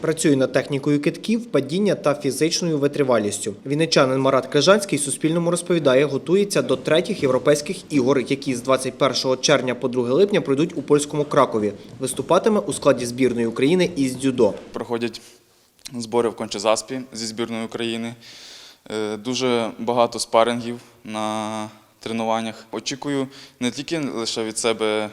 Працює над технікою китків, падіння та фізичною витривалістю. Вінничанин Марат Крижанський Суспільному розповідає, готується до третіх європейських ігор, які з 21 червня по 2 липня пройдуть у польському Кракові. Виступатиме у складі збірної України із дзюдо. проходять збори в Кончезаспі зі збірної України. Е, Дуже багато спарингів на тренуваннях. Очікую не тільки лише від себе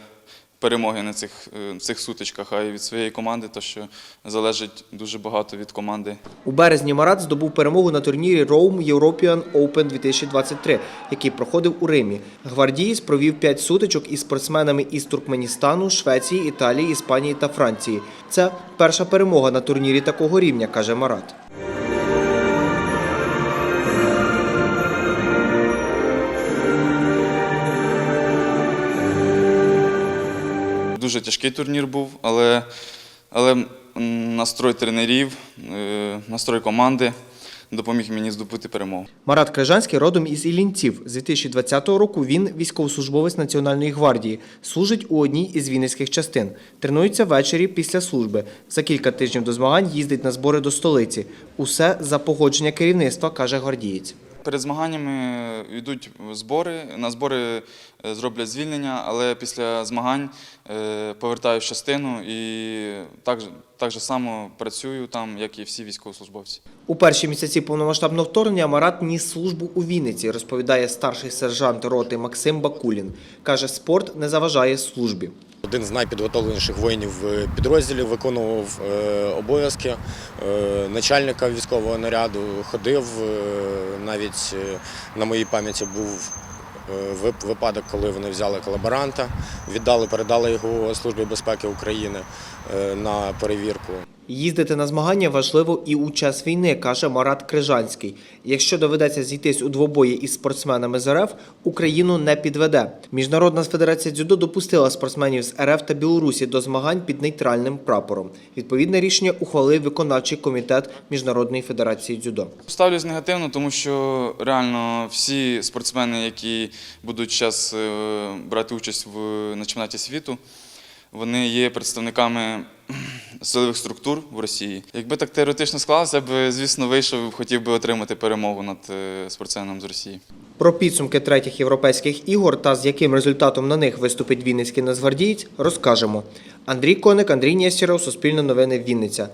перемоги на цих, е, цих сутичках, а й від своєї команди, то що залежить дуже багато від команди. У березні Марат здобув перемогу на турнірі Rome European Open 2023, який проходив у Римі. Гвардієць провів п'ять сутичок із спортсменами із Туркменістану, Швеції, Італії, Іспанії та Франції. Це перша перемога на турнірі такого рівня, каже Марат. Дуже тяжкий турнір був, але, але настрой тренерів, е, настрой команди допоміг мені здобути перемогу. Марат Крижанський родом із Іллінців. З 2020 року він військовослужбовець Національної гвардії, служить у одній із вінницьких частин. Тренується ввечері після служби. За кілька тижнів до змагань їздить на збори до столиці. Усе за погодження керівництва, каже гвардієць. Перед змаганнями йдуть збори. На збори е, зроблять звільнення, але після змагань е, повертаю частину і так, так же само працюю там, як і всі військовослужбовці. У перші місяці повномасштабного вторгнення Марат ніс службу у Вінниці, розповідає старший сержант роти Максим Бакулін. Каже, спорт не заважає службі. Один з найпідготовленіших воїнів в підрозділі виконував е, обов'язки е, начальника військового наряду, ходив. е, навіть е, на моїй пам'яті був е, випадок, коли вони взяли колаборанта, віддали, передали його Службі безпеки України е, на перевірку. Їздити на змагання важливо і у час війни, каже Марат Крижанський. Якщо доведеться зійтись у двобої із спортсменами з РФ, Україну не підведе. Міжнародна федерація дзюдо допустила спортсменів з РФ та Білорусі до змагань під нейтральним прапором. Відповідне рішення ухвалив виконавчий комітет Міжнародної федерації дзюдо. Ставлюсь негативно, тому що реально всі спортсмени, які будуть зараз брати участь в на чемпіонаті світу, вони є представниками силових структур в Росії. Якби так теоретично склалося, б, звісно, вийшов, хотів би отримати перемогу над е, спортсменом з Росії. Про підсумки третіх європейських ігор та з яким результатом на них виступить Вінницький нацгвардієць, розкажемо. Андрій Коник, Андрій Нєстєров, Суспільне новини, Вінниця.